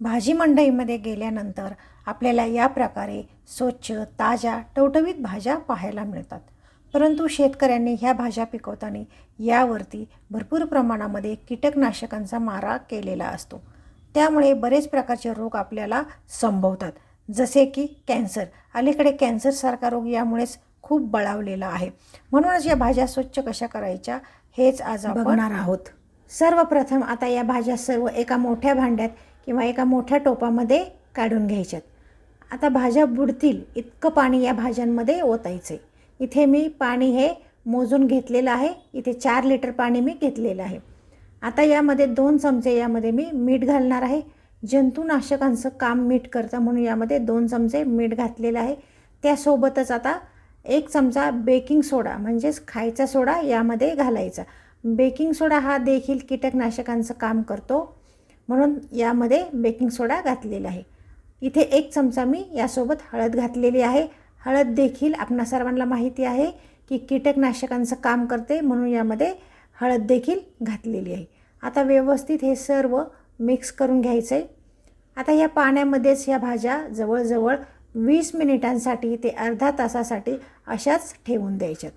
भाजी मंडईमध्ये गेल्यानंतर आपल्याला या प्रकारे स्वच्छ ताज्या टवटवीत भाज्या पाहायला मिळतात. परंतु शेतकऱ्यांनी ह्या भाज्या पिकवताना यावरती भरपूर प्रमाणामध्ये कीटकनाशकांचा मारा केलेला असतो. त्यामुळे बरेच प्रकारचे रोग आपल्याला संभवतात. जसे की कॅन्सर. अलीकडे कॅन्सरसारखा रोग यामुळेच खूप बळावलेला आहे. म्हणूनच या भाज्या स्वच्छ कशा करायच्या हेच आज आपण बघणार आहोत. सर्वप्रथम आता या भाज्या सर्व एका मोठ्या भांड्यात किंवा एका मोठ्या टोपामध्ये काढून घ्यायच्यात. आता भाज्या बुडतील इतकं पाणी या भाज्यांमध्ये ओतायचं आहे इथे मी पाणी हे मोजून घेतलेलं आहे. इथे चार लिटर पाणी मी घेतलेलं आहे. आता यामध्ये दोन चमचे यामध्ये मी मीठ घालणार आहे. जंतुनाशकांचं काम मीठ करतं म्हणून यामध्ये दोन चमचे मीठ घातलेलं आहे. त्यासोबतच आता एक चमचा बेकिंग सोडा म्हणजेच खायचा सोडा यामध्ये घालायचा. बेकिंग सोडा हा देखील कीटकनाशकांचं काम करतो. म्हणून यामध्ये बेकिंग सोडा घातलेला आहे. इथे एक चमचा मी यासोबत हळद घातलेली आहे. हळद देखील आपणा सर्वांना माहिती आहे की कीटकनाशकांचं काम करते म्हणून यामध्ये हळद देखील घातलेली आहे. आता व्यवस्थित हे सर्व मिक्स करून घ्यायचं आहे आता या पाण्यामध्येच ह्या भाज्या जवळजवळ वीस मिनिटांसाठी ते अर्धा तासासाठी अशाच ठेवून द्यायच्यात.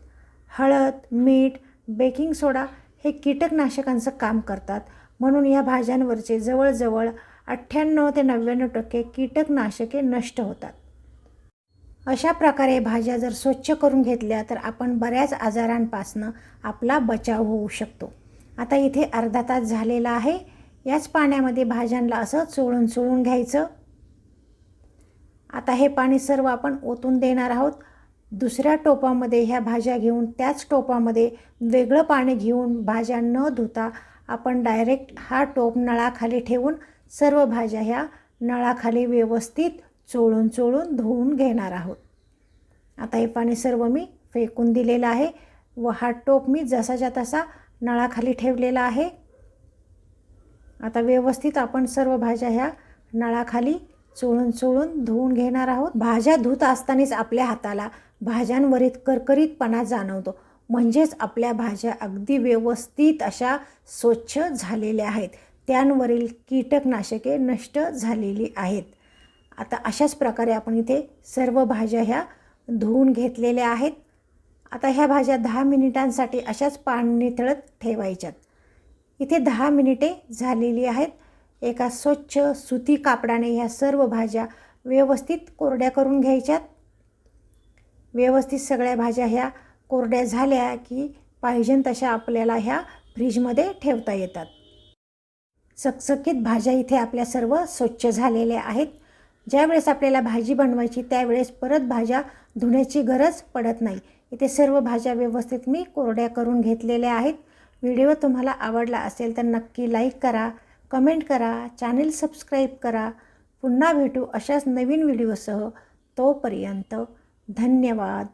हळद मीठ बेकिंग सोडा हे कीटकनाशकांचं काम करतात. म्हणून या भाज्यांवरचे जवळजवळ अठ्ठ्याण्णव ते नव्याण्णव टक्के कीटकनाशके नष्ट होतात. अशा प्रकारे भाज्या जर स्वच्छ करून घेतल्या तर आपण बऱ्याच आजारांपासनं आपला बचाव होऊ शकतो. आता इथे अर्धा तास झालेला आहे. याच पाण्यामध्ये भाज्यांना असं चोळून चोळून घ्यायचं. आता हे पाणी सर्व आपण ओतून देणार आहोत. दुसऱ्या टोपामध्ये ह्या भाज्या घेऊन त्याच टोपामध्ये वेगळं पाणी घेऊन भाज्या न धुता आपण डायरेक्ट हा टोप नळाखाली ठेवून सर्व भाज्या ह्या नळाखाली व्यवस्थित चोळून चोळून धुवून घेणार आहोत. आता हे पाणी सर्व मी फेकून दिलेलं आहे व हा टोप मी जसाच्या तसा नळाखाली ठेवलेला आहे. आता व्यवस्थित आपण सर्व भाज्या ह्या नळाखाली चोळून चोळून धुवून घेणार आहोत. भाज्या धुत असतानाच आपल्या हाताला भाज्यांवरील करकरीतपणा जाणवतो. म्हणजेच आपल्या भाज्या अगदी व्यवस्थित अशा स्वच्छ झालेल्या आहेत. त्यांवरील कीटकनाशके नष्ट झालेली आहेत. आता अशाच प्रकारे आपण इथे सर्व भाज्या ह्या धुवून घेतलेल्या आहेत. आता ह्या भाज्या दहा मिनिटांसाठी अशाच पाणी निथळत ठेवायच्यात. इथे दहा मिनिटे झालेली आहेत. एका स्वच्छ सुती कापडाने ह्या सर्व भाज्या व्यवस्थित कोरड्या करून घ्यायच्यात. व्यवस्थित सगळ्या भाज्या ह्या कोरड्या झाल्या की पाहिजे तशा आपल्याला ह्या फ्रीजमध्ये ठेवता येतात. चकचकीत भाज्या इथे आपल्या सर्व स्वच्छ झालेल्या आहेत. ज्यावेळेस आपल्याला भाजी बनवायची त्यावेळेस परत भाज्या धुण्याची गरज पडत नाही. इथे सर्व भाज्या व्यवस्थित मी कोरड्या करून घेतलेल्या आहेत. व्हिडिओ तुम्हाला आवडला असेल तर नक्की लाईक करा कमेंट करा चॅनेल सबस्क्राईब करा. पुन्हा भेटू अशाच नवीन व्हिडिओसह. तोपर्यंत धन्यवाद.